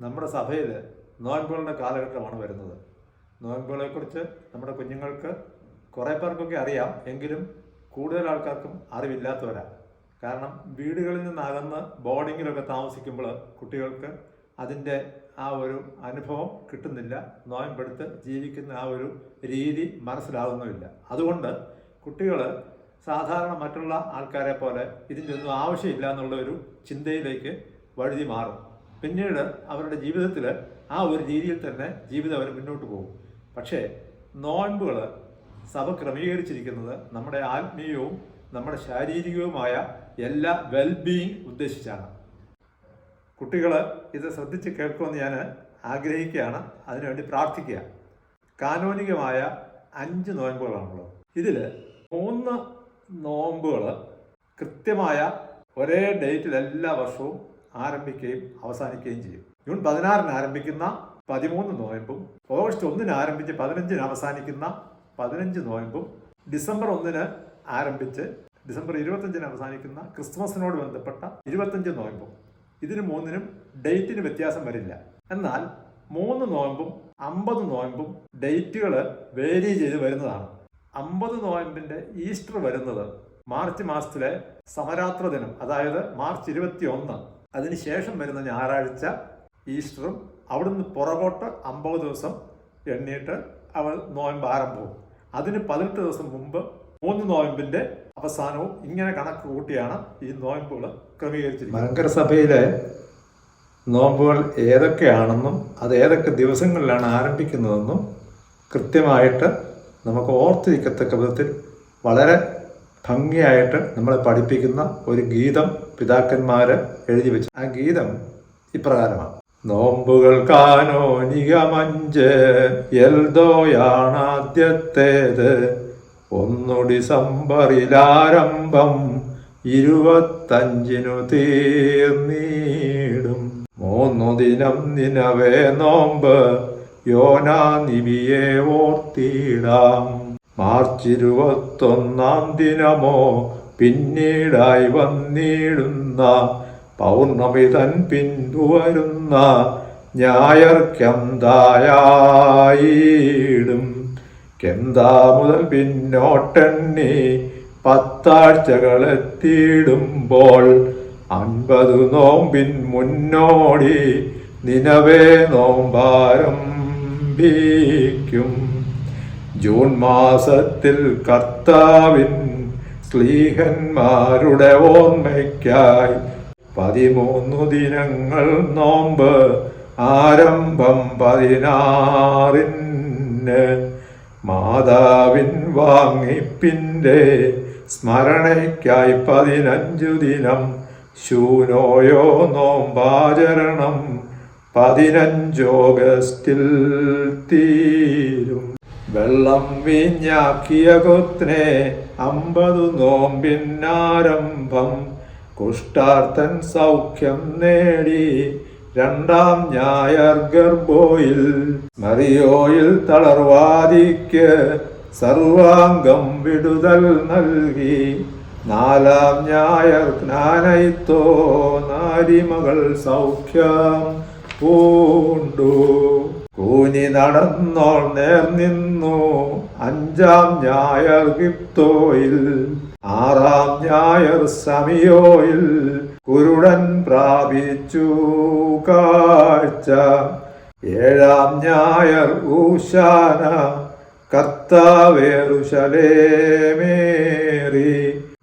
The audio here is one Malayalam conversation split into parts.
നമ്മുടെ സഭയിൽ നോയമ്പുകളുടെ കാലഘട്ടമാണ് വരുന്നത്. നോയമ്പുകളെക്കുറിച്ച് നമ്മുടെ കുഞ്ഞുങ്ങൾക്ക് കുറേ പേർക്കൊക്കെ അറിയാം. എങ്കിലും കൂടുതൽ ആൾക്കാർക്കും അറിവില്ലാത്തവരാ. കാരണം വീടുകളിൽ നിന്നകന്ന് ബോർഡിങ്ങിലൊക്കെ താമസിക്കുമ്പോൾ കുട്ടികൾക്ക് അതിന്റെ ആ ഒരു അനുഭവം കിട്ടുന്നില്ല. നോയമ്പെടുത്ത് ജീവിക്കുന്ന ആ ഒരു രീതി മനസ്സിലാകുന്നുമില്ല അതുകൊണ്ട് കുട്ടികൾ സാധാരണ മറ്റുള്ള ആൾക്കാരെ പോലെ ഇതിന്റെ ഒന്നും ആവശ്യമില്ല എന്നുള്ള ഒരു ചിന്തയിലേക്ക് വഴുതി മാറും. പിന്നീട് അവരുടെ ജീവിതത്തിൽ ആ ഒരു രീതിയിൽ തന്നെ ജീവിതം അവർ മുന്നോട്ട് പോകും. പക്ഷേ നോൻപുകൾ സഭ ക്രമീകരിച്ചിരിക്കുന്നത് നമ്മുടെ ആത്മീയവും നമ്മുടെ ശാരീരികവുമായ എല്ലാ വെൽബീയിങ് ഉദ്ദേശിച്ചാണ്. കുട്ടികൾ ഇത് ശ്രദ്ധിച്ച് കേൾക്കുമെന്ന് ഞാൻ ആഗ്രഹിക്കുകയാണ്. അതിനുവേണ്ടി പ്രാർത്ഥിക്കുക. കാനോനികമായ അഞ്ച് നോയമ്പുകളാണുള്ളത്. ഇതിൽ മൂന്ന് നോമ്പുകൾ കൃത്യമായ ഒരേ ഡേറ്റിൽ എല്ലാ വർഷവും ആരംഭിക്കുകയും അവസാനിക്കുകയും ചെയ്യും. ജൂൺ പതിനാറിന് ആരംഭിക്കുന്ന പതിമൂന്ന് നോയമ്പും ഓഗസ്റ്റ് ഒന്നിന് ആരംഭിച്ച് പതിനഞ്ചിന് അവസാനിക്കുന്ന പതിനഞ്ച് നോയമ്പും ഡിസംബർ ഒന്നിന് ആരംഭിച്ച് ഡിസംബർ ഇരുപത്തഞ്ചിന് അവസാനിക്കുന്ന ക്രിസ്മസിനോട് ബന്ധപ്പെട്ട ഇരുപത്തഞ്ച് നോയമ്പും. ഇതിന് മൂന്നിനും ഡേറ്റിന് വ്യത്യാസം വരില്ല. എന്നാൽ മൂന്ന് നോയമ്പും അമ്പത് നോയമ്പും ഡേറ്റുകൾ വേരി ചെയ്ത് വരുന്നതാണ്. അമ്പത് നോയമ്പിന്റെ ഈസ്റ്റർ വരുന്നത് മാർച്ച് മാസത്തിലെ സമരാത്ര ദിനം അതായത് മാർച്ച് ഇരുപത്തി ഒന്ന് അതിനുശേഷം വരുന്ന ഞായറാഴ്ച ഈസ്റ്ററും അവിടുന്ന് പുറകോട്ട് അമ്പത് ദിവസം എണ്ണിയിട്ട് അവൾ നോയമ്പ് ആരംഭവും. അതിന് പതിനെട്ട് ദിവസം മുമ്പ് മൂന്ന് നോയമ്പിന്റെ അവസാനവും ഇങ്ങനെ കണക്ക് കൂട്ടിയാണ് ഈ നോയമ്പുകൾ ക്രമീകരിച്ചിരിക്കുന്നത്. മലങ്കര സഭയിലെ നോമ്പുകൾ ഏതൊക്കെയാണെന്നും അത് ഏതൊക്കെ ദിവസങ്ങളിലാണ് ആരംഭിക്കുന്നതെന്നും കൃത്യമായിട്ട് നമുക്ക് ഓർത്തിരിക്കത്തക്ക വിധത്തിൽ വളരെ ഭംഗിയായിട്ട് നമ്മളെ പഠിപ്പിക്കുന്ന ഒരു ഗീതം പിതാക്കന്മാർ എഴുതി വെച്ചു. ആ ഗീതം ഇപ്രകാരമാണ്. നോമ്പുകൾ കാനോനികമഞ്ച് എൽദോയാണ് എൽദോയാണാദ്യത്തേത്. ഒന്നു ഡിസംബറിലാരംഭം ഇരുപത്തഞ്ചിനു തീർന്നീടും. മൂന്നു ദിനം നിനവേ നോമ്പ് യോനാ നിവിയെ ഓർത്തിടാം. മാർച്ച് ഇരുപത്തൊന്നാം ദിനമോ പിന്നീടായി വന്നിടുന്ന പൗർണമി തൻ പിന്തുവരുന്ന ഞായർക്കെന്തായായിടും. കെന്താ മുതൽ പിന്നോട്ടെണ്ണി പത്താഴ്ചകളെത്തിയിടുമ്പോൾ അൻപത് നോമ്പിൻ മുന്നോടി നിലവേ നോമ്പാരംഭിക്കും ജൂൺ മാസത്തിൽ കർത്താവിൻ സ്ലീഹന്മാരുടെ ഓർമ്മയ്ക്കായി പതിമൂന്നു ദിനങ്ങൾ നോമ്പ് ആരംഭം പതിനാറിന്. മാതാവിൻ വാങ്ങിപ്പിന്റെ സ്മരണയ്ക്കായി പതിനഞ്ചു ദിനം ശൂനോയോ നോമ്പാചരണം പതിനഞ്ചോഗസ്റ്റിൽ തീരും. വെള്ളം വീഞ്ഞാക്കിയ കൊത്തിനെ അമ്പതു നോമ്പിന്നാരംഭം. കുഷ്ടാർത്ഥൻ സൗഖ്യം നേടി രണ്ടാം ഞായർ ഗർഭോയിൽ. മറിയോയിൽ തളർവാദിക്ക് സർവാംഗം വിടുതൽ നൽകി. നാലാം ഞായർ ജ്ഞാനയിത്തോ നാരിമകൾ സൗഖ്യം പൂണ്ടു. കൂനി നടന്നോൾ നേർ നിന്നു. അഞ്ചാം ഞായർ ഗിപ്തോയിൽ ആറാം ഞായർ സമിയോയിൽ കുരുടൻ പ്രാപിച്ചു കാഴ്ച. ഏഴാം ഞായർ ഊശാന കർത്താവേറുശലേമേറി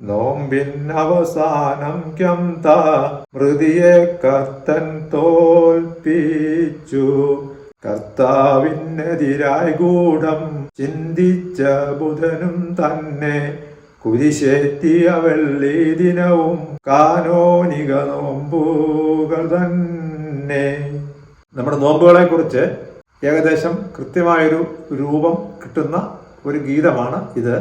നോമ്പിൻ അവസാനം ക്യംത മൃതിയെ കർത്തൻ തോൽപ്പിച്ചു കർത്താവിനെതിരായി ഗൂഢം ചിന്തിച്ച ബുധനും തന്നെ കുരിശേറ്റിയ വെള്ളി ദിനവും കാനോനിക നോമ്പുകൾ തന്നെ. നമ്മുടെ നോമ്പുകളെ കുറിച്ച് ഏകദേശം കൃത്യമായൊരു രൂപം കിട്ടുന്ന ഒരു ഗീതമാണ് ഇത്.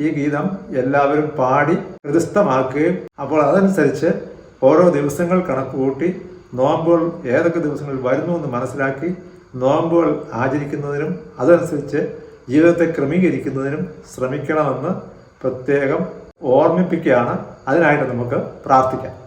ഈ ഗീതം എല്ലാവരും പാടി ഹൃദയസ്ഥമാക്കുകയും അപ്പോൾ അതനുസരിച്ച് ഓരോ ദിവസങ്ങൾ കണക്ക് കൂട്ടി നോമ്പുകൾ ഏതൊക്കെ ദിവസങ്ങളിൽ വരുന്നു എന്ന് മനസ്സിലാക്കി നോമ്പുകൾ ആചരിക്കുന്നതിനും അതനുസരിച്ച് ജീവിതത്തെ ക്രമീകരിക്കുന്നതിനും ശ്രമിക്കണമെന്ന് പ്രത്യേകം ഓർമ്മിപ്പിക്കുകയാണ്. അതിനായിട്ട് നമുക്ക് പ്രാർത്ഥിക്കാം.